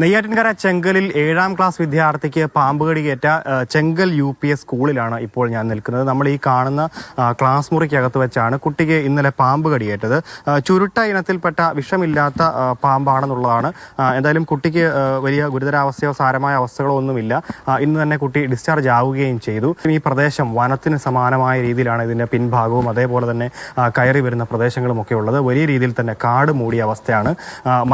നെയ്യാറ്റിൻകര ചെങ്കലിൽ ഏഴാം ക്ലാസ് വിദ്യാർത്ഥിക്ക് പാമ്പ് കടിയേറ്റ ചെങ്കൽ യു പി എസ് സ്കൂളിലാണ് ഇപ്പോൾ ഞാൻ നിൽക്കുന്നത്. നമ്മൾ ഈ കാണുന്ന ക്ലാസ് മുറിക്കകത്ത് വെച്ചാണ് കുട്ടിക്ക് ഇന്നലെ പാമ്പ് കടിയേറ്റത്. ചുരുട്ട ഇനത്തിൽപ്പെട്ട വിഷമില്ലാത്ത പാമ്പാണെന്നുള്ളതാണ്. എന്തായാലും കുട്ടിക്ക് വലിയ ഗുരുതരാവസ്ഥയോ സാരമായ അവസ്ഥകളോ ഒന്നുമില്ല. ഇന്ന് തന്നെ കുട്ടി ഡിസ്ചാർജ് ആവുകയും ചെയ്തു. ഈ പ്രദേശം വനത്തിന് സമാനമായ രീതിയിലാണ് ഇതിന്റെ പിൻഭാഗവും. അതേപോലെ തന്നെ കയറി വരുന്ന പ്രദേശങ്ങളും ഒക്കെ ഉള്ളത്. വലിയ രീതിയിൽ തന്നെ കാട് മൂടിയ അവസ്ഥയാണ്.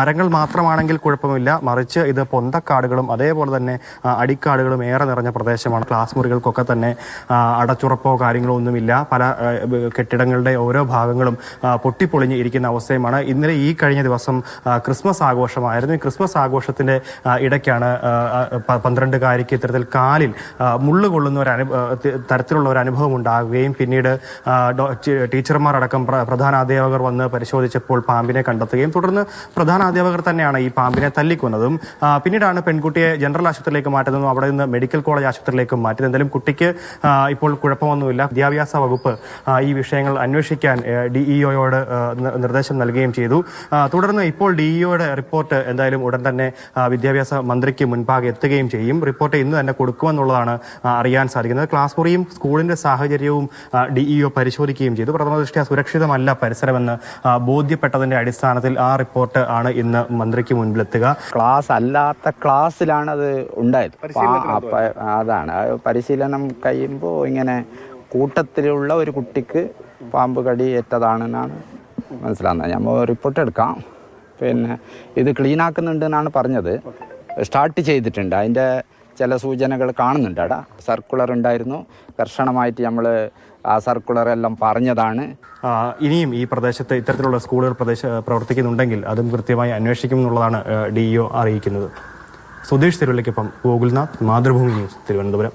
മരങ്ങൾ മാത്രമാണെങ്കിൽ കുഴപ്പമില്ല. മറിച്ച് ഇത് പൊന്തക്കാടുകളും അതേപോലെ തന്നെ അടിക്കാടുകളും ഏറെ നിറഞ്ഞ പ്രദേശമാണ്. ക്ലാസ് മുറികൾക്കൊക്കെ തന്നെ അടച്ചുറപ്പോ കാര്യങ്ങളോ ഒന്നുമില്ല. പല കെട്ടിടങ്ങളുടെ ഓരോ ഭാഗങ്ങളും പൊട്ടിപ്പൊളിഞ്ഞ് ഇരിക്കുന്ന അവസ്ഥയുമാണ്. ഇന്നലെ ഈ കഴിഞ്ഞ ദിവസം ക്രിസ്മസ് ആഘോഷമായിരുന്നു. ഈ ക്രിസ്മസ് ആഘോഷത്തിന്റെ ഇടയ്ക്കാണ് പന്ത്രണ്ടുകാരിക്ക് ഇത്തരത്തിൽ കാലിൽ മുള്ളു കൊള്ളുന്ന ഒരു അനു തരത്തിലുള്ള ഒരു അനുഭവം ഉണ്ടാകുകയും പിന്നീട് ടീച്ചർമാരടക്കം ഡോ- ടീച്ചർമാർ അടക്കം പ്ര- പ്രധാന അധ്യാപകർ വന്ന് പരിശോധിച്ചപ്പോൾ പാമ്പിനെ കണ്ടെത്തുകയും തുടർന്ന് പ്രധാന അധ്യാപകർ തന്നെയാണ് ഈ പാമ്പിനെ തല്ലിക്കൊന്നതും. ആ, പെൺകുട്ടിയെ ജനറൽ ആശുപത്രിയിലേക്ക് മാറ്റുന്നതും അവിടെ നിന്ന് മെഡിക്കൽ കോളേജ് ആശുപത്രിയിലേക്ക് മാറ്റുന്നത്. എന്തായാലും കുട്ടിക്ക് ഇപ്പോൾ കുഴപ്പമൊന്നുമില്ല. വിദ്യാഭ്യാസ വകുപ്പ് ഈ വിഷയങ്ങൾ അന്വേഷിക്കാൻ ഡിഇഒയോട് നിർദ്ദേശം നൽകുകയും ചെയ്തു. തുടർന്ന് ഇപ്പോൾ ഡിഇഒയുടെ റിപ്പോർട്ട് എന്തായാലും ഉടൻ തന്നെ വിദ്യാഭ്യാസ മന്ത്രിക്ക് മുൻപാകെ എത്തുകയും ചെയ്യും. റിപ്പോർട്ട് ഇന്ന് തന്നെ കൊടുക്കുമെന്നുള്ളതാണ് അറിയാൻ സാധിക്കുന്നത്. ക്ലാസ് മുറിയും സ്കൂളിന്റെ സാഹചര്യവും ഡിഇഒ പരിശോധിക്കുകയും ചെയ്തു. പ്രഥമ ദൃഷ്ട്യാ സുരക്ഷിതമല്ല പരിസരമെന്ന് ബോധ്യപ്പെട്ടതിന്റെ അടിസ്ഥാനത്തിൽ ആ റിപ്പോർട്ട് ആണ് ഇന്ന് മന്ത്രിക്ക് മുൻപിലെത്തുക. ക്ലാസ് അല്ലാത്ത ക്ലാസ്സിലാണ് അത് ഉണ്ടായത് അതാണ്. പരിശീലനം കഴിയുമ്പോൾ ഇങ്ങനെ കൂട്ടത്തിലുള്ള ഒരു കുട്ടിക്ക് പാമ്പ് കടി ഏറ്റതാണെന്നാണ് മനസ്സിലാകുന്നത് നമ്മൾ റിപ്പോർട്ട് എടുക്കാം. പിന്നെ ഇത് ക്ലീൻ ആക്കുന്നുണ്ട് എന്നാണ് പറഞ്ഞത് സ്റ്റാർട്ട് ചെയ്തിട്ടുണ്ട്. അതിന്റെ ചില സൂചനകൾ കാണുന്നുണ്ട് അടാ സർക്കുലർ ഉണ്ടായിരുന്നു. കർശനമായിട്ട് നമ്മൾ ആ സർക്കുലർ എല്ലാം പറഞ്ഞതാണ്. ഇനിയും ഈ പ്രദേശത്ത് ഇത്തരത്തിലുള്ള സ്കൂളുകൾ പ്രദേശ പ്രവർത്തിക്കുന്നുണ്ടെങ്കിൽ അതും കൃത്യമായി അന്വേഷിക്കുമെന്നുള്ളതാണ് ഡിഇഒ അറിയിക്കുന്നത്. സുധീഷ് തിരുവല്ലയ്ക്കൊപ്പം ഗോകുൽനാഥ് മാതൃഭൂമി ന്യൂസ് തിരുവനന്തപുരം.